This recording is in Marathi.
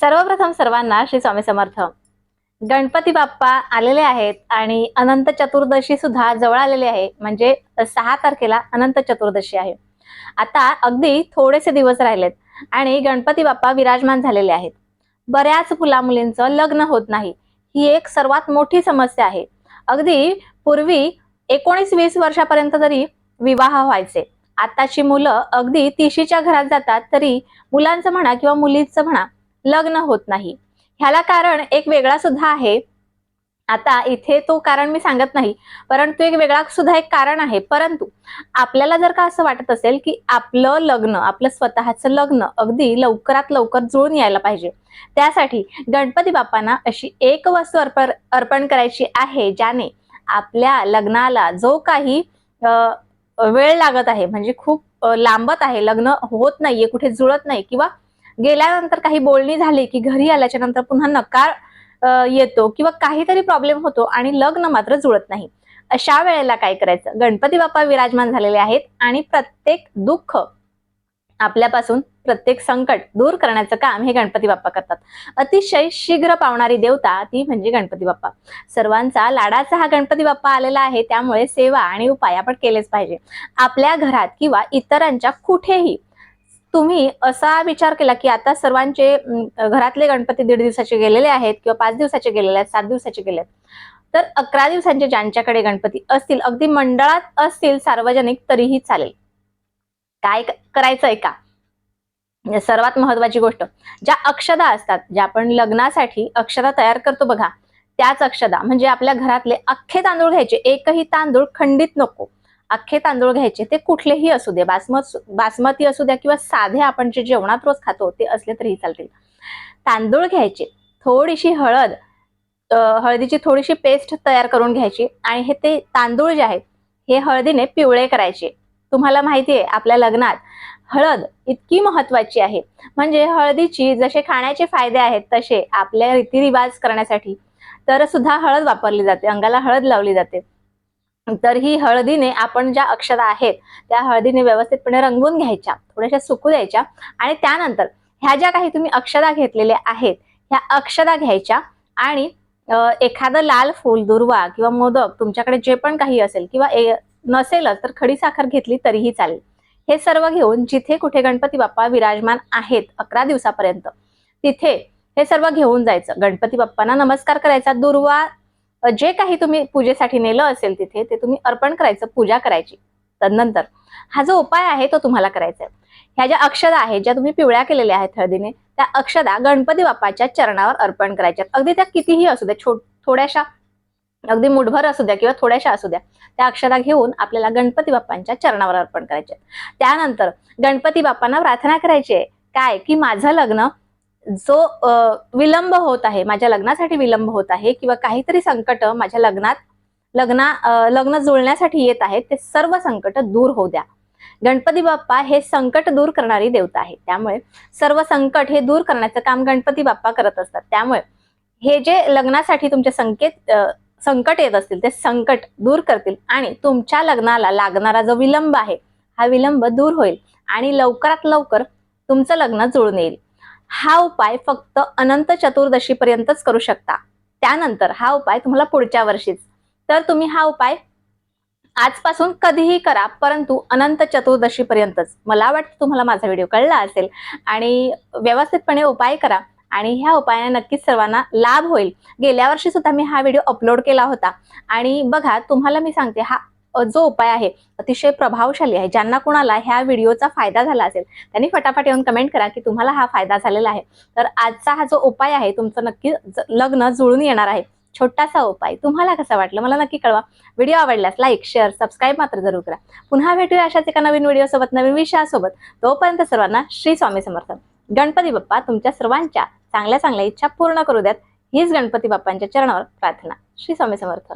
सर्वप्रथम सर्वांना श्री स्वामी समर्थ. गणपती बाप्पा आलेले आहेत आणि अनंत चतुर्दशी सुद्धा जवळ आलेली आहे. म्हणजे सहा तारखेला अनंत चतुर्दशी आहे. आता अगदी थोडेसे दिवस राहिलेत आणि गणपती बाप्पा विराजमान झालेले आहेत. बऱ्याच मुला मुलींचं लग्न होत नाही. ही एक सर्वात मोठी समस्या आहे. अगदी पूर्वी एकोणीस वीस वर्षापर्यंत तरी विवाह व्हायचे. आताची मुलं अगदी तिशीच्या घरात जातात तरी मुलांचं म्हणा किंवा मुलीचं म्हणा लग्न होत नाही. ह्याला कारण एक वेगळा सुद्धा आहे. आता इथे तो कारण मी सांगत नाही परंतु एक वेगळा सुद्धा एक कारण आहे. परंतु आपल्याला जर का असं वाटत असेल की आपलं लग्न आपलं स्वतःचं लग्न अगदी लवकरात लवकर जुळून यायला पाहिजे. त्यासाठी गणपती बाप्पांना अशी एक वस्तू अर्पण अर्पण करायची आहे ज्याने आपल्या लग्नाला जो काही वेळ लागत आहे म्हणजे खूप लांबत आहे लग्न होत नाहीये कुठे जुळत नाही किंवा गेल्यानंतर काही बोलणी झाली की घरी आल्याच्यानंतर पुन्हा नकार येतो किंवा काहीतरी प्रॉब्लेम होतो आणि लग्न मात्र जुळत नाही. अशा वेळेला काय करायचं? गणपती बाप्पा विराजमान झालेले आहेत आणि प्रत्येक दुःख आपल्यापासून प्रत्येक संकट दूर करण्याचं काम हे गणपती बाप्पा करतात. अतिशय शीघ्र पावणारी देवता ती म्हणजे गणपती बाप्पा. सर्वांचा लाडाचा हा गणपती बाप्पा आलेला आहे त्यामुळे सेवा आणि उपाय आपण केलेच पाहिजे. आपल्या घरात किंवा इतरांच्या कुठेही तुम्ही असा विचार केला की आता सर्वांचे घरातले गणपती दीड दिवसाचे गेलेले आहेत किंवा पाच दिवसाचे गेलेले आहेत सात दिवसाचे गेले आहेत तर अकरा दिवसांचे ज्यांच्याकडे गणपती असतील अगदी मंडळात असतील सार्वजनिक तरीही चालेल. काय करायचंय का? सर्वात महत्वाची गोष्ट ज्या अक्षदा असतात ज्या आपण लग्नासाठी अक्षदा तयार करतो बघा त्याच अक्षदा म्हणजे आपल्या घरातले अख्खे तांदूळ घ्यायचे एकही तांदूळ खंडित नको. अख्खे तांदूळ घ्यायचे ते कुठलेही असू दे. बासमत बासमती असू द्या किंवा साधे आपण जे जेवणात रोज खातो ते असले तरीही चालतील. तांदूळ घ्यायचे. थोडीशी हळद हळदीची थोडीशी पेस्ट तयार करून घ्यायची आणि हे ते तांदूळ जे आहेत हे हळदीने पिवळे करायचे. तुम्हाला माहिती आहे आपल्या लग्नात हळद इतकी महत्वाची आहे. म्हणजे हळदीची जसे खाण्याचे फायदे आहेत तसे आपल्या रीतिरिवाज करण्यासाठी तर सुद्धा हळद वापरली जाते. अंगाला हळद लावली जाते. तर ही हळदीने आपण ज्या अक्षरा आहेत त्या हळदीने व्यवस्थितपणे रंगवून घ्यायच्या थोड्याशा सुकू द्यायच्या आणि त्यानंतर ह्या ज्या काही तुम्ही अक्षरा घेतलेल्या आहेत ह्या अक्षरा घ्यायच्या आणि एखादं लाल फूल दुर्वा किंवा मोदक तुमच्याकडे जे पण काही असेल किंवा ए- नसेलच तर खडी साखर घेतली तरीही चालेल. हे सर्व घेऊन जिथे कुठे गणपती बाप्पा विराजमान आहेत अकरा दिवसापर्यंत तिथे हे सर्व घेऊन जायचं. गणपती बाप्पांना नमस्कार करायचा दुर्वा जे काही तुम्ही पूजेसाठी नेलं असेल तिथे ते तुम्ही अर्पण करायचं पूजा करायची. तदनंतर हा जो उपाय आहे तो तुम्हाला करायचा आहे. ह्या ज्या अक्षदा आहेत ज्या तुम्ही पिवळ्या केलेल्या आहेत हळदीने त्या अक्षदा गणपती बाप्पाच्या चरणावर अर्पण करायच्या अगदी त्या कितीही असू द्या छो थोड्याशा अगदी मुठभर असू द्या किंवा थोड्याशा असू द्या त्या अक्षरा घेऊन आपल्याला गणपती बाप्पांच्या चरणावर अर्पण करायचे त्यानंतर गणपती बाप्पांना प्रार्थना करायची आहे. काय? की माझं लग्न जो विलंब होत आहे माझ्या लग्नासाठी विलंब होत आहे किंवा काहीतरी संकट माझ्या लग्नात लग्ना लग्न जुळण्यासाठी येत आहेत ते सर्व संकट दूर होऊ द्या. गणपती बाप्पा हे संकट दूर करणारी देवता आहे त्यामुळे सर्व संकट हे दूर करण्याचं काम गणपती बाप्पा करत असतात. त्यामुळे हे जे लग्नासाठी तुमचे संकेत संकट येत असतील ते संकट दूर करतील आणि तुमच्या लग्नाला लागणारा जो विलंब आहे हा विलंब दूर होईल आणि लवकरात लवकर तुमचं लग्न जुळून येईल. हा उपाय फक्त अनंत चतुर्दशीपर्यंतच करू शकता. त्यानंतर हा उपाय तुम्हाला पुढच्या वर्षीच. तर तुम्ही हा उपाय आजपासून कधीही करा परंतु अनंत चतुर्दशीपर्यंतच. मला वाटतं तुम्हाला माझा व्हिडिओ कळला असेल. आणि व्यवस्थितपणे उपाय करा आणि ह्या उपायाने नक्कीच सर्वांना लाभ होईल. गेल्या वर्षी सुद्धा मी हा व्हिडिओ अपलोड केला होता. आणि बघा तुम्हाला मी सांगते हा जो उपाय आहे अतिशय प्रभावशाली आहे. ज्यांना कुणाला ह्या व्हिडिओचा फायदा झाला असेल त्यांनी फटाफट येऊन कमेंट करा की तुम्हाला हा फायदा झालेला आहे. तर आजचा हा जो उपाय आहे तुमचं नक्की लग्न जुळून येणार आहे. छोटासा उपाय. तुम्हाला कसा वाटलं? मला नक्की कळवा. व्हिडिओ आवडल्यास लाईक शेअर सबस्क्राईब मात्र जरूर करा. पुन्हा भेटूया अशाच एका नवीन व्हिडिओसोबत नवीन विषयासोबत. तोपर्यंत सर्वांना श्री स्वामी समर्थ. गणपती बाप्पा तुमच्या सर्वांच्या चांगल्या चांगल्या इच्छा पूर्ण करू द्यात. हीच गणपती बाप्पांच्या चरणावर प्रार्थना. श्री स्वामी समर्थ.